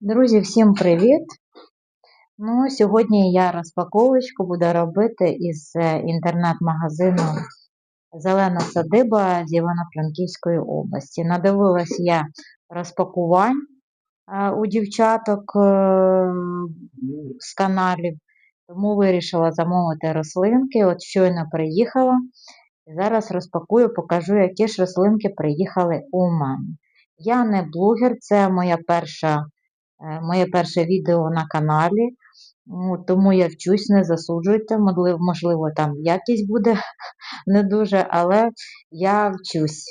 Друзі, всім привіт! Ну, сьогодні я розпаковочку буду робити із е, інтернет-магазину Зелена садиба з Івано-Франківської області. Надивилась я розпакувань е, у дівчаток е, з каналів, тому вирішила замовити рослинки. От щойно приїхала. Зараз розпакую, покажу, які ж рослинки приїхали у мене. Я не блогер, це моя перша Е, моє перше відео на каналі, ну, тому я вчусь, не засуджуйте, можливо, там якість буде не дуже, але я вчусь.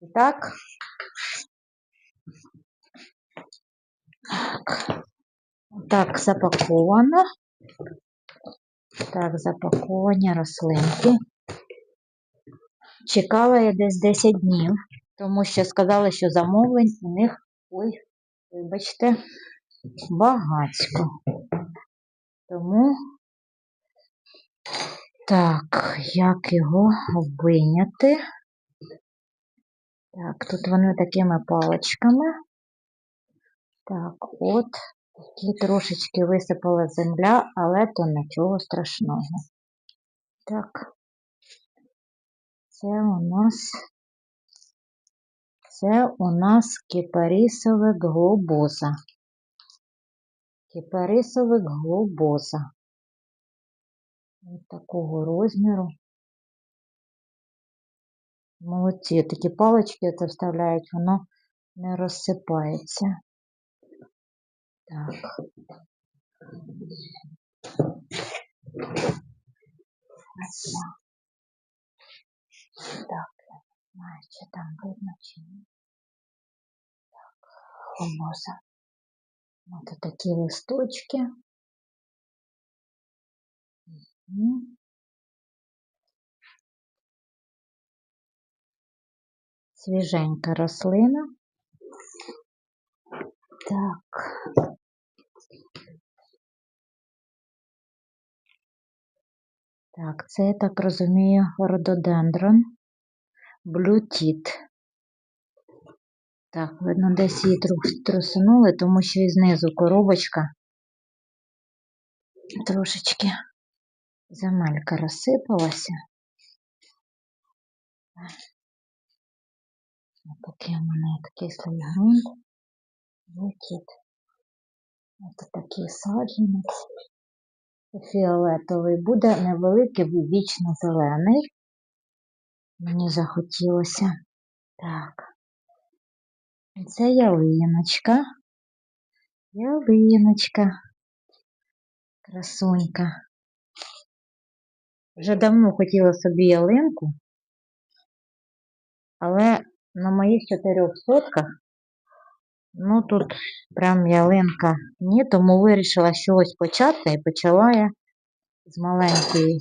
І так, так, запаковано. Так, запаковані рослинки. Чекала я десь 10 днів, тому що сказали, що замовлень у них Ой, вибачте, багацько. Тому, так, як його виняти? Так, тут вони такими паличками. Так, от, такі трошечки висипала земля, але то нічого страшного. Так, це у нас це у нас кипарисовик глобоза. Кипарисовик глобоза. Ось такого розміру. Молодці, такі палички це вставляють, воно не розсипається. Так. Так, знаю, чи там видно, чи ні формоса. Вот такие листочки. Угу. Свіженька рослина. Так. Так, це, я так розумію, рододендрон, блютіт. Так, видно, десь її трусинули, тому що і знизу коробочка трошечки земелька розсипалася. Такий у мене кислий ґрунт. Вихід. Ось такий саджанець. Фіолетовий буде невеликий, вічно зелений. Мені захотілося. Так. Це ялиночка. Ялиночка. Красунька. Вже давно хотіла собі ялинку, але на моїх чотирьох сотках, ну тут прям ялинка ні, тому вирішила щось почати і почала я з маленької,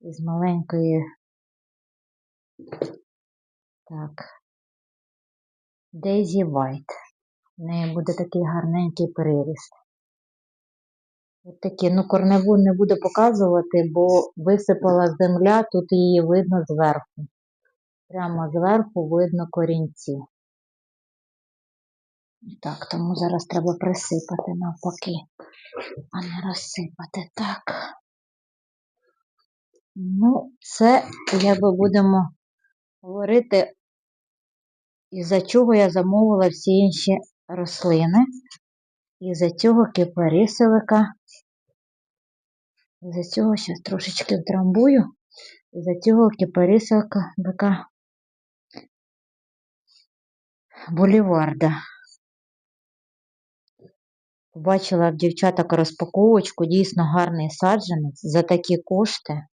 з маленької, так, Дейзі Вайт. В неї буде такий гарненький приріст. Ось такі, ну, корневу не буду показувати, бо висипала земля, тут її видно зверху. Прямо зверху видно корінці. Так, тому зараз треба присипати навпаки, а не розсипати. Так. Ну, це, як би будемо говорити, із-за чого я замовила всі інші рослини. Із-за цього кипарисовика. Із-за цього зараз трошечки втрамбую. Із-за цього кипарисовика Боліварда. Побачила в дівчаток розпаковочку, дійсно гарний саджанець за такі кошти.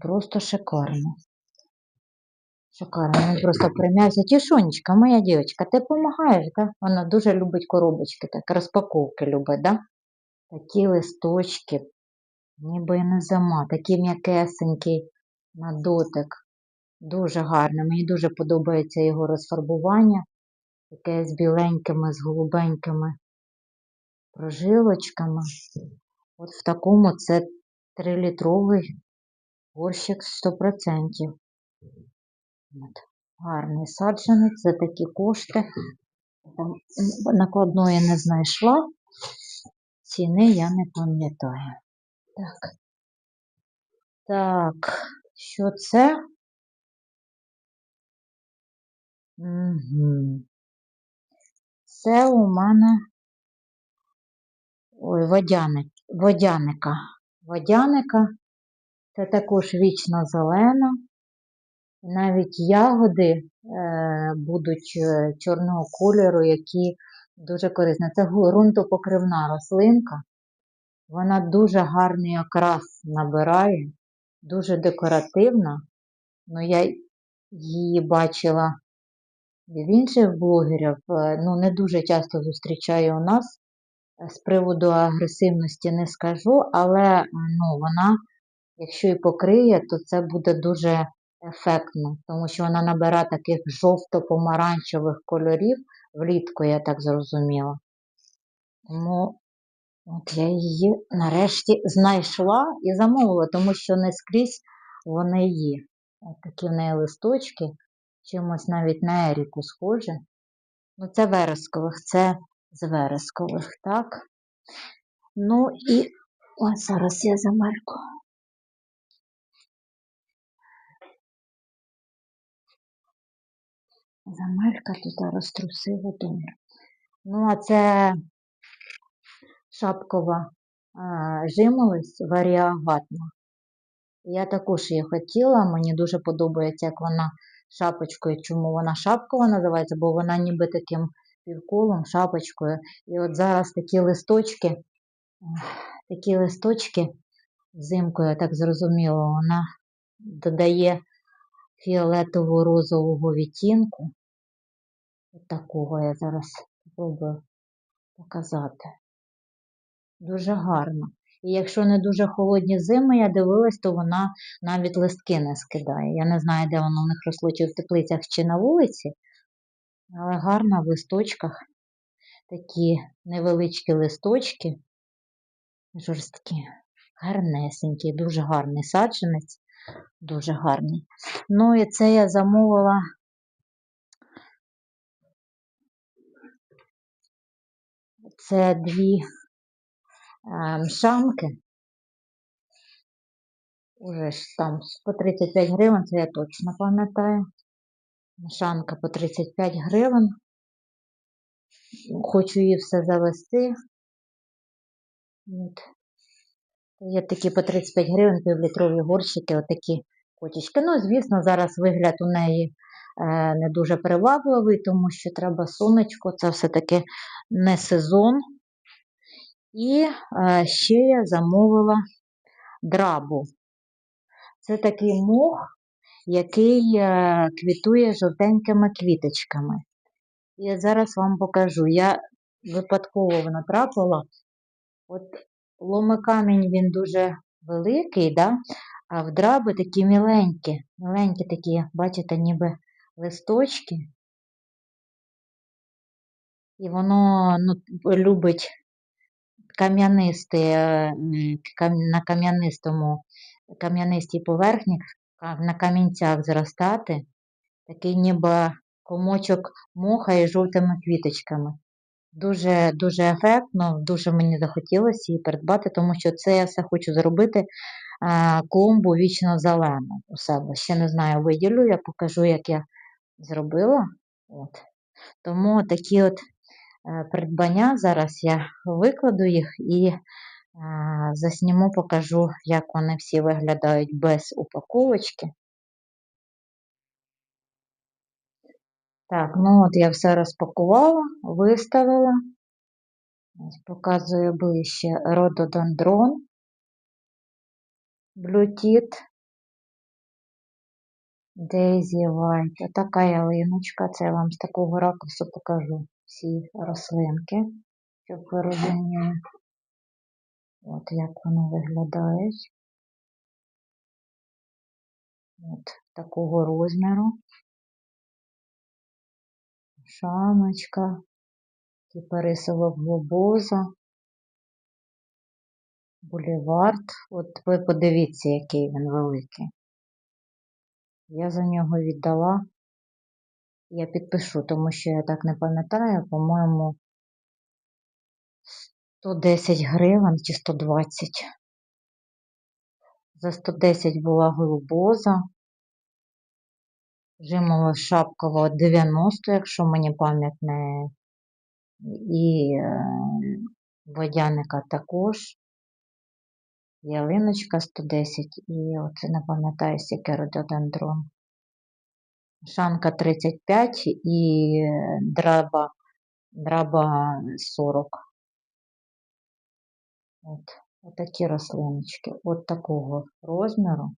Просто шикарно. Шикарно, він просто примявся. Тішонечка, моя дівчинка, ти допомагаєш, так? Вона дуже любить коробочки, так, розпаковки любить, так? Такі листочки, ніби і не зима, такий м'якесенький на дотик. Дуже гарно. Мені дуже подобається його розфарбування. Таке з біленькими, з голубенькими прожилочками. От в такому це 3-літровий горщик 100%. От. Гарний саджанець, за такі кошти. Там накладної не знайшла. Ціни я не пам'ятаю. Так. Так, що це? Угу. Це у мене ой, водяник, водяника. Водяника це також вічно зелена. Навіть ягоди е, будуть е, чорного кольору, які дуже корисні. Це ґрунтопокривна рослинка. Вона дуже гарний окрас набирає, дуже декоративна. Ну, я її бачила в інших блогерів, е, ну, не дуже часто зустрічаю у нас. З приводу агресивності не скажу, але ну, вона, якщо і покриє, то це буде дуже ефектно, тому що вона набере таких жовто-помаранчевих кольорів влітку, я так зрозуміла. Тому от я її нарешті знайшла і замовила, тому що не скрізь вони є. От такі в неї листочки, чимось навіть на еріку схожі. Ну, це верескових, це з верескових, так? Ну і ось зараз я замальку. Замалька тут розтрусила добре. Ну, а це шапкова а, жимолость варіагатна. Я також її хотіла, мені дуже подобається, як вона шапочкою. Чому вона шапкова називається? Бо вона ніби таким півколом, шапочкою. І от зараз такі листочки, такі листочки взимку, я так зрозуміла, вона додає фіолетово розового відтінку. От такого я зараз спробую показати. Дуже гарно. І якщо не дуже холодні зими, я дивилась, то вона навіть листки не скидає. Я не знаю, де воно в них росло, чи в теплицях, чи на вулиці, але гарна в листочках. Такі невеличкі листочки, жорсткі, гарнесенькі, дуже гарний саджанець, дуже гарний. Ну і це я замовила. Це дві е, мшанки. Уже ж там по 35 гривень, це я точно пам'ятаю. Мшанка по 35 гривень. Хочу її все завести. От. Є такі по 35 гривень півлітрові горщики, отакі котічки. Ну, звісно, зараз вигляд у неї е, не дуже привабливий, тому що треба сонечко, це все-таки не сезон. І е, ще я замовила драбу. Це такий мох, який е, квітує жовтенькими квіточками. І от зараз вам покажу. Я випадково натрапила. От ломикамінь він дуже великий, да? а в драби такі міленькі, міленькі такі, бачите, ніби листочки. І воно ну, любить кам'янисті, е, на кам'янистому, кам'янистій поверхні, на камінцях зростати. Такий ніби комочок моха із жовтими квіточками. Дуже дуже ефектно, дуже мені захотілося її придбати, тому що це я все хочу зробити клумбу вічно зелену у себе. Ще не знаю, виділю, я покажу, як я зробила. От. Тому такі от е, придбання. Зараз я викладу їх і е, засніму, покажу, як вони всі виглядають без упаковочки. Так, ну от я все розпакувала, виставила. Ось показую ближче рододендрон, блютіт, Дейзі Вайт. Така ялиночка. Це я вам з такого ракурсу покажу всі рослинки, щоб ви розуміли. От як вони виглядають. От такого розміру. Шаночка, кіпарисова глобоза, булівард. От ви подивіться, який він великий. Я за нього віддала. Я підпишу, тому що я так не пам'ятаю, по-моєму, 110 гривень чи 120. За 110 була голубоза. Жимова шапкова 90, якщо мені пам'ять не. І е, водяника також. Ялиночка 110 і оце не пам'ятаю, скільки рододендрон. Шанка 35 і е, драба, драба 40. От, от такі рослиночки. От такого розміру.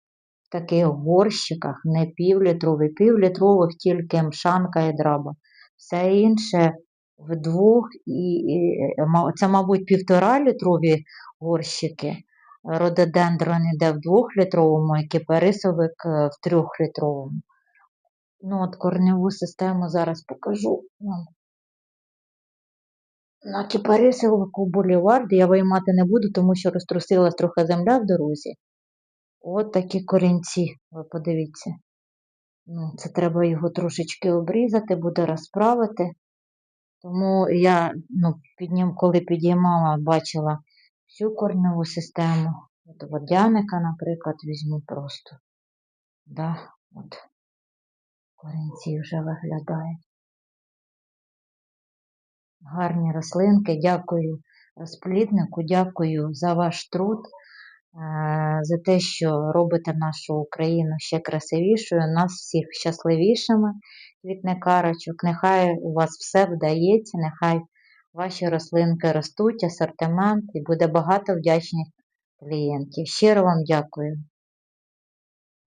Таких горщиках, не півлітровий, півлітрових тільки мшанка і драба. Все інше в двох, і, і це, мабуть, півтора літрові горщики. Рододендрон іде в двохлітровому, і кипарисовик е, в трьохлітровому. Ну, от корневу систему зараз покажу вам. На кипарисовику булівард я виймати не буду, тому що розтрусилась трохи земля в дорозі. От такі корінці, ви подивіться. Ну, це треба його трошечки обрізати, буде розправити. Тому я, ну, піднім, коли підіймала, бачила всю корневу систему. От водяника, наприклад, візьму просто. Да, от корінці вже виглядають. Гарні рослинки. Дякую розпліднику, дякую за ваш труд, за те, що робите нашу Україну ще красивішою, нас всіх щасливішими, квітникарочок. Нехай у вас все вдається, нехай ваші рослинки ростуть, асортимент і буде багато вдячних клієнтів. Щиро вам дякую.